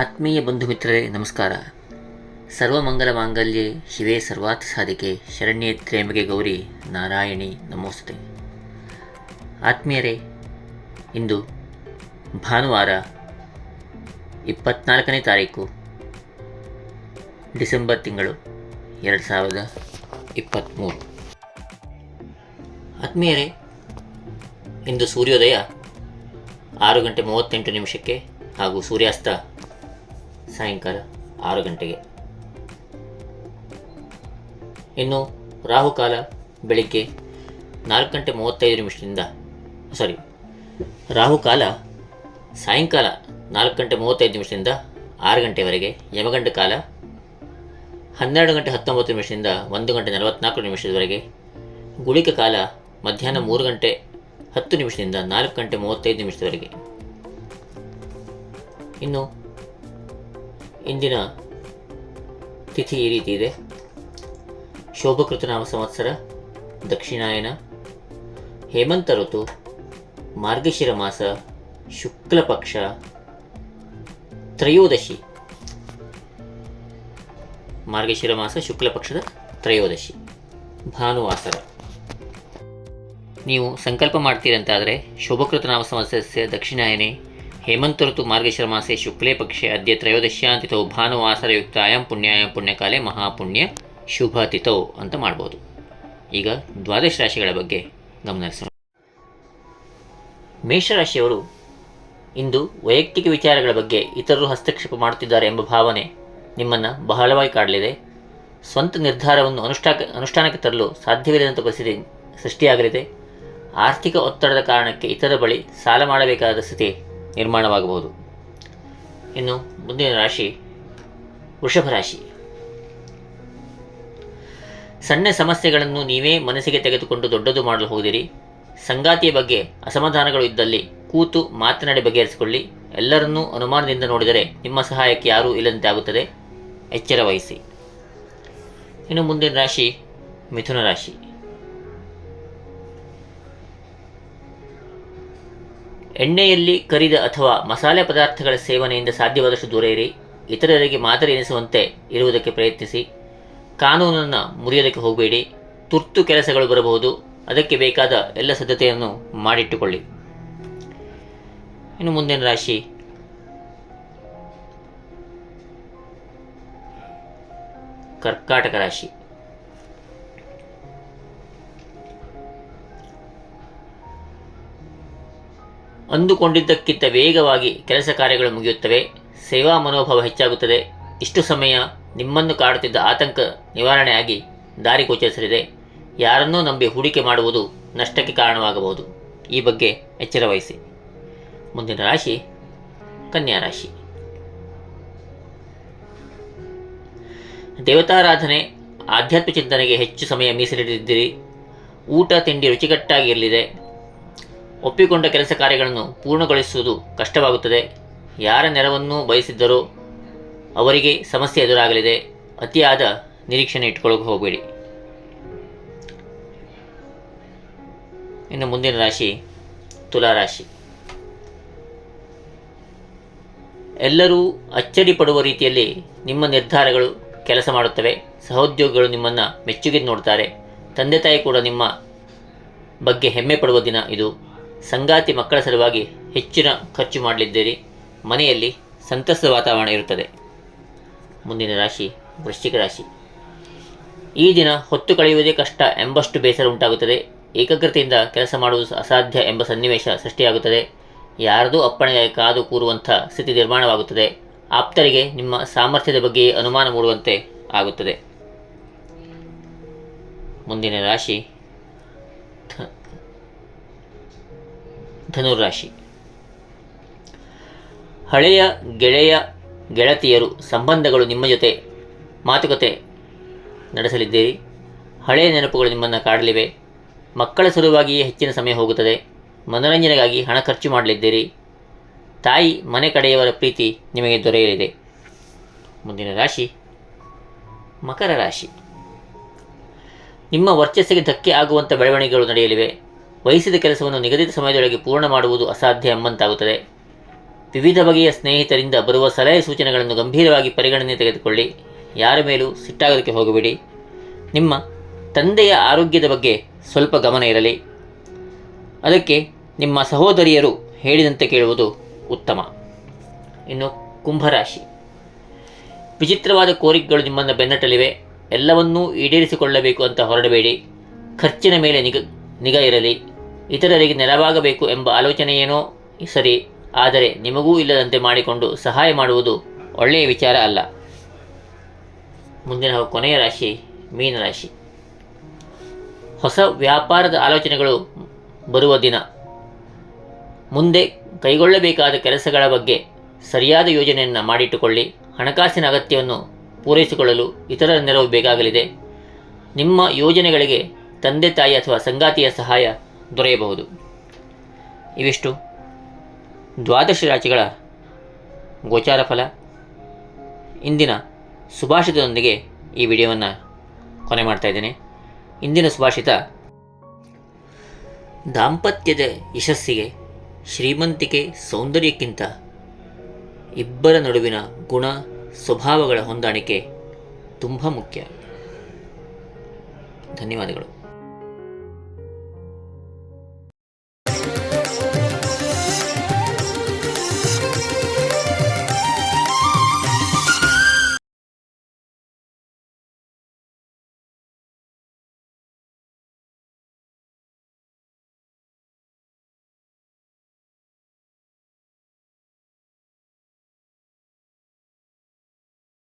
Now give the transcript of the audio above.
ಆತ್ಮೀಯ ಬಂಧು ಮಿತ್ರರೇ ನಮಸ್ಕಾರ ಸರ್ವಮಂಗಲ ಮಾಂಗಲ್ಯ, ಶಿವೇ ಸರ್ವಾರ್ಥ ಸಾಧಿಕೆ, ಶರಣ್ಯೇ ತ್ರೇಮಗೆ ಗೌರಿ, ನಾರಾಯಣಿ, ನಮೋಸ್ತುತೆ. ಆತ್ಮೀಯರೇ, ಇಂದು ಭಾನುವಾರ ಇಪ್ಪತ್ನಾಲ್ಕನೇ ತಾರೀಕು, ಡಿಸೆಂಬರ್ ತಿಂಗಳು, ಎರಡು ಸಾವಿರದ ಇಪ್ಪತ್ತ್ಮೂರು ಆತ್ಮೀಯರೇ, ಇಂದು ಸೂರ್ಯೋದಯ ಆರು ಗಂಟೆ ಮೂವತ್ತೆಂಟು ನಿಮಿಷಕ್ಕೆ ಹಾಗೂ ಸೂರ್ಯಾಸ್ತ ಸಾಯಂಕಾಲ ಆರು ಗಂಟೆಗೆ. ಇನ್ನು ರಾಹುಕಾಲ ಬೆಳಿಗ್ಗೆ ನಾಲ್ಕು ಗಂಟೆ ಮೂವತ್ತೈದು ನಿಮಿಷದಿಂದ ಸಾರಿ ರಾಹುಕಾಲ ಸಾಯಂಕಾಲ ನಾಲ್ಕು ಗಂಟೆ ಮೂವತ್ತೈದು ನಿಮಿಷದಿಂದ ಆರು ಗಂಟೆವರೆಗೆ, ಯಮಗಂಡ ಕಾಲ ಹನ್ನೆರಡು ಗಂಟೆ ಹತ್ತೊಂಬತ್ತು ನಿಮಿಷದಿಂದ ಒಂದು ಗಂಟೆ ನಲವತ್ತ್ನಾಲ್ಕು ನಿಮಿಷದವರೆಗೆ, ಗುಳಿಕ ಕಾಲ ಮಧ್ಯಾಹ್ನ ಮೂರು ಗಂಟೆ ಹತ್ತು ನಿಮಿಷದಿಂದ ನಾಲ್ಕು ಗಂಟೆ ಮೂವತ್ತೈದು ನಿಮಿಷದವರೆಗೆ. ಇನ್ನು ಇಂದಿನ ತಿಥಿ ಈ ರೀತಿ ಇದೆ. ಶೋಭಕೃತನಾಮ ಸಂವತ್ಸರ, ದಕ್ಷಿಣಾಯನ, ಹೇಮಂತ ಋತು, ಮಾರ್ಗಶಿರ ಮಾಸ ಶುಕ್ಲ ಪಕ್ಷ ತ್ರಯೋದಶಿ. ಮಾರ್ಗಶಿರ ಮಾಸ ಶುಕ್ಲ ಪಕ್ಷದ ತ್ರಯೋದಶಿ. ಭಾನುವಾಸರ. ನೀವು ಸಂಕಲ್ಪ ಮಾಡ್ತೀರಂತಾದರೆ ಶೋಭಕೃತನಾಮ ಸಂವತ್ಸರಸ್ಯ ದಕ್ಷಿಣಾಯನೆ ಹೇಮಂತ ಋತು ಮಾರ್ಗಶಿರ ಮಾಸೆ ಶುಕ್ಲೇ ಪಕ್ಷೆ ಅದ್ಯ ತ್ರಯೋದಶ್ಯಾಂತಿಥೌ ಭಾನುವಾಸರಯುಕ್ತಾಯಂ ಪುಣ್ಯಾಯ ಪುಣ್ಯಕಾಲೆ ಮಹಾಪುಣ್ಯ ಶುಭ ಅಂತ ಮಾಡ್ಬೋದು. ಈಗ ದ್ವಾದಶ ರಾಶಿಗಳ ಬಗ್ಗೆ ಗಮನಿಸೋಣ. ಮೇಷರಾಶಿಯವರು ಇಂದು ವೈಯಕ್ತಿಕ ವಿಚಾರಗಳ ಬಗ್ಗೆ ಇತರರು ಹಸ್ತಕ್ಷೇಪ ಮಾಡುತ್ತಿದ್ದಾರೆ ಎಂಬ ಭಾವನೆ ನಿಮ್ಮನ್ನು ಬಹಳವಾಗಿ ಕಾಡಲಿದೆ. ಸ್ವಂತ ನಿರ್ಧಾರವನ್ನು ಅನುಷ್ಠಾ ಅನುಷ್ಠಾನಕ್ಕೆ ತರಲು ಸಾಧ್ಯವಿಲ್ಲದಂಥ ಪರಿಸ್ಥಿತಿ ಸೃಷ್ಟಿಯಾಗಲಿದೆ. ಆರ್ಥಿಕ ಒತ್ತಡದ ಕಾರಣಕ್ಕೆ ಇತರ ಬಳಿ ಸಾಲ ಮಾಡಬೇಕಾದ ಸ್ಥಿತಿ ನಿರ್ಮಾಣವಾಗಬಹುದು. ಇನ್ನು ಮುಂದಿನ ರಾಶಿ ವೃಷಭ ರಾಶಿ. ಸಣ್ಣ ಸಮಸ್ಯೆಗಳನ್ನು ನೀವೇ ಮನಸ್ಸಿಗೆ ತೆಗೆದುಕೊಂಡು ದೊಡ್ಡದು ಮಾಡಲು ಹೋಗಿದಿರಿ ಸಂಗಾತಿಯ ಬಗ್ಗೆ ಅಸಮಾಧಾನಗಳು ಇದ್ದಲ್ಲಿ ಕೂತು ಮಾತನಾಡಿ ಬಗೆಹರಿಸಿಕೊಳ್ಳಿ. ಎಲ್ಲರನ್ನೂ ಅನುಮಾನದಿಂದ ನೋಡಿದರೆ ನಿಮ್ಮ ಸಹಾಯಕ್ಕೆ ಯಾರೂ ಇಲ್ಲದಂತೆ ಆಗುತ್ತದೆ. ಎಚ್ಚರ ವಹಿಸಿ. ಇನ್ನು ಮುಂದಿನ ರಾಶಿ ಮಿಥುನ ರಾಶಿ. ಎಣ್ಣೆಯಲ್ಲಿ ಕರಿದ ಅಥವಾ ಮಸಾಲೆ ಪದಾರ್ಥಗಳ ಸೇವನೆಯಿಂದ ಸಾಧ್ಯವಾದಷ್ಟು ದೂರ ಇರಿ. ಇತರರಿಗೆ ಮಾದರಿ ಎನಿಸುವಂತೆ ಇರುವುದಕ್ಕೆ ಪ್ರಯತ್ನಿಸಿ. ಕಾನೂನನ್ನು ಮುರಿಯೋದಕ್ಕೆ ಹೋಗಬೇಡಿ. ತುರ್ತು ಕೆಲಸಗಳು ಬರಬಹುದು. ಅದಕ್ಕೆ ಬೇಕಾದ ಎಲ್ಲ ಸಿದ್ಧತೆಯನ್ನು ಮಾಡಿಟ್ಟುಕೊಳ್ಳಿ. ಇನ್ನು ಮುಂದಿನ ರಾಶಿ. ಕರ್ಕಾಟಕ ರಾಶಿ. ಅಂದುಕೊಂಡಿದ್ದಕ್ಕಿಂತ ವೇಗವಾಗಿ ಕೆಲಸ ಕಾರ್ಯಗಳು ಮುಗಿಯುತ್ತವೆ. ಸೇವಾ ಮನೋಭಾವ ಹೆಚ್ಚಾಗುತ್ತದೆ. ಇಷ್ಟು ಸಮಯ ನಿಮ್ಮನ್ನು ಕಾಡುತ್ತಿದ್ದ ಆತಂಕ ನಿವಾರಣೆಯಾಗಿ ದಾರಿ ಗೋಚರಿಸಲಿದೆ. ಯಾರನ್ನೂ ನಂಬಿ ಹೂಡಿಕೆ ಮಾಡುವುದು ನಷ್ಟಕ್ಕೆ ಕಾರಣವಾಗಬಹುದು. ಈ ಬಗ್ಗೆ ಎಚ್ಚರ ವಹಿಸಿ. ಮುಂದಿನ ರಾಶಿ, ಕನ್ಯಾ ರಾಶಿ. ದೇವತಾರಾಧನೆ, ಆಧ್ಯಾತ್ಮ ಚಿಂತನೆಗೆ ಹೆಚ್ಚು ಸಮಯ ಮೀಸಲಿಟ್ಟಿದ್ದೀರಿ. ಊಟ, ತಿಂಡಿ ರುಚಿಕಟ್ಟಾಗಿರಲಿದೆ ಒಪ್ಪಿಕೊಂಡ ಕೆಲಸ ಕಾರ್ಯಗಳನ್ನು ಪೂರ್ಣಗೊಳಿಸುವುದು ಕಷ್ಟವಾಗುತ್ತದೆ. ಯಾರ ನೆರವನ್ನೂ ಬಯಸಿದ್ದರೂ ಅವರಿಗೆ ಸಮಸ್ಯೆ ಎದುರಾಗಲಿದೆ. ಅತಿಯಾದ ನಿರೀಕ್ಷಣೆ ಇಟ್ಕೊಳ್ಳೋಕೆ ಹೋಗಬೇಡಿ. ಇನ್ನು ಮುಂದಿನ ರಾಶಿ ತುಲಾ ರಾಶಿ. ಎಲ್ಲರೂ ಅಚ್ಚರಿ ಪಡುವ ರೀತಿಯಲ್ಲಿ ನಿಮ್ಮ ನಿರ್ಧಾರಗಳು ಕೆಲಸ ಮಾಡುತ್ತವೆ. ಸಹೋದ್ಯೋಗಿಗಳು ನಿಮ್ಮನ್ನು ಮೆಚ್ಚುಗೆ ನೋಡ್ತಾರೆ. ತಂದೆ ತಾಯಿ ಕೂಡ ನಿಮ್ಮ ಬಗ್ಗೆ ಹೆಮ್ಮೆ ಪಡುವ ದಿನ ಇದು. ಸಂಗಾತಿ ಮಕ್ಕಳ ಸಲುವಾಗಿ ಹೆಚ್ಚಿನ ಖರ್ಚು ಮಾಡಲಿದ್ದೀರಿ. ಮನೆಯಲ್ಲಿ ಸಂತಸದ ವಾತಾವರಣ ಇರುತ್ತದೆ. ಮುಂದಿನ ರಾಶಿ ವೃಶ್ಚಿಕ ರಾಶಿ. ಈ ದಿನ ಹೊತ್ತು ಕಳೆಯುವುದೇ ಕಷ್ಟ ಎಂಬಷ್ಟು ಬೇಸರ ಉಂಟಾಗುತ್ತದೆ. ಏಕಾಗ್ರತೆಯಿಂದ ಕೆಲಸ ಮಾಡುವುದು ಅಸಾಧ್ಯ ಎಂಬ ಸನ್ನಿವೇಶ ಸೃಷ್ಟಿಯಾಗುತ್ತದೆ. ಯಾರದೂ ಅಪ್ಪಣೆ ಕಾದು ಕೂರುವಂಥ ಸ್ಥಿತಿ ನಿರ್ಮಾಣವಾಗುತ್ತದೆ. ಆಪ್ತರಿಗೆ ನಿಮ್ಮ ಸಾಮರ್ಥ್ಯದ ಬಗ್ಗೆ ಅನುಮಾನ ಮೂಡುವಂತೆ ಆಗುತ್ತದೆ. ಮುಂದಿನ ರಾಶಿ ಧನುರಾಶಿ. ಹಳೆಯ, ಗೆಳೆಯ, ಗೆಳತಿಯರು, ಸಂಬಂಧಗಳು ನಿಮ್ಮ ಜೊತೆ ಮಾತುಕತೆ ನಡೆಸಲಿದ್ದೀರಿ. ಹಳೆಯ ನೆನಪುಗಳು ನಿಮ್ಮನ್ನು ಕಾಡಲಿವೆ. ಮಕ್ಕಳ ಸಲುವಾಗಿಯೇ ಹೆಚ್ಚಿನ ಸಮಯ ಹೋಗುತ್ತದೆ. ಮನೋರಂಜನೆಗಾಗಿ ಹಣ ಖರ್ಚು ಮಾಡಲಿದ್ದೀರಿ. ತಾಯಿ, ಮನೆ ಕಡೆಯವರ ಪ್ರೀತಿ ನಿಮಗೆ ದೊರೆಯಲಿದೆ. ಮುಂದಿನ ರಾಶಿ, ಮಕರ ರಾಶಿ. ನಿಮ್ಮ ವರ್ಚಸ್ಸಿಗೆ ಧಕ್ಕೆ ಆಗುವಂಥ ಬೆಳವಣಿಗೆಗಳು ನಡೆಯಲಿವೆ. ವಹಿಸಿದ ಕೆಲಸವನ್ನು ನಿಗದಿತ ಸಮಯದೊಳಗೆ ಪೂರ್ಣ ಮಾಡುವುದು ಅಸಾಧ್ಯ ಎಂಬಂತಾಗುತ್ತದೆ. ವಿವಿಧ ಬಗೆಯ ಸ್ನೇಹಿತರಿಂದ ಬರುವ ಸಲಹೆ ಸೂಚನೆಗಳನ್ನು ಗಂಭೀರವಾಗಿ ಪರಿಗಣನೆ ತೆಗೆದುಕೊಳ್ಳಿ. ಯಾರ ಮೇಲೂ ಸಿಟ್ಟಾಗೋದಕ್ಕೆ ಹೋಗಬೇಡಿ. ನಿಮ್ಮ ತಂದೆಯ ಆರೋಗ್ಯದ ಬಗ್ಗೆ ಸ್ವಲ್ಪ ಗಮನ ಇರಲಿ. ಅದಕ್ಕೆ ನಿಮ್ಮ ಸಹೋದರಿಯರು ಹೇಳಿದಂತೆ ಕೇಳುವುದು ಉತ್ತಮ. ಇನ್ನು ಕುಂಭರಾಶಿ. ವಿಚಿತ್ರವಾದ ಕೋರಿಕೆಗಳು ನಿಮ್ಮನ್ನು ಬೆನ್ನಟ್ಟಲಿವೆ. ಎಲ್ಲವನ್ನೂ ಈಡೇರಿಸಿಕೊಳ್ಳಬೇಕು ಅಂತ ಹೊರಡಬೇಡಿ. ಖರ್ಚಿನ ಮೇಲೆ ನಿಗ, ನಿಗಾ ಇರಲಿ. ಇತರರಿಗೆ ನೆರವಾಗಬೇಕು ಎಂಬ ಆಲೋಚನೆಯೇನೋ ಸರಿ, ಆದರೆ ನಿಮಗೂ ಇಲ್ಲದಂತೆ ಮಾಡಿಕೊಂಡು ಸಹಾಯ ಮಾಡುವುದು ಒಳ್ಳೆಯ ವಿಚಾರ ಅಲ್ಲ. ಮುಂದಿನ ಕೊನೆಯ ರಾಶಿ ಮೀನರಾಶಿ ಹೊಸ ವ್ಯಾಪಾರದ ಆಲೋಚನೆಗಳು ಬರುವ ದಿನ. ಮುಂದೆ ಕೈಗೊಳ್ಳಬೇಕಾದ ಕೆಲಸಗಳ ಬಗ್ಗೆ ಸರಿಯಾದ ಯೋಜನೆಯನ್ನು ಮಾಡಿಟ್ಟುಕೊಳ್ಳಿ. ಹಣಕಾಸಿನ ಅಗತ್ಯವನ್ನು ಪೂರೈಸಿಕೊಳ್ಳಲು ಇತರರ ನೆರವು ಬೇಕಾಗಲಿದೆ. ನಿಮ್ಮ ಯೋಜನೆಗಳಿಗೆ ತಂದೆ ತಾಯಿ ಅಥವಾ ಸಂಗಾತಿಯ ಸಹಾಯ ದೊರೆಯಬಹುದು. ಇವಿಷ್ಟು ದ್ವಾದಶ ರಾಶಿಗಳ ಗೋಚಾರ ಫಲ. ಇಂದಿನ ಸುಭಾಷಿತದೊಂದಿಗೆ ಈ ವಿಡಿಯೋವನ್ನು ಕೊನೆ ಮಾಡ್ತಾ ಇದ್ದೇನೆ. ಇಂದಿನ ಸುಭಾಷಿತ ದಾಂಪತ್ಯದ ಯಶಸ್ಸಿಗೆ, ಶ್ರೀಮಂತಿಕೆ ಸೌಂದರ್ಯಕ್ಕಿಂತ ಇಬ್ಬರ ನಡುವಿನ ಗುಣ ಸ್ವಭಾವಗಳ ಹೊಂದಾಣಿಕೆ ತುಂಬ ಮುಖ್ಯ. ಧನ್ಯವಾದಗಳು.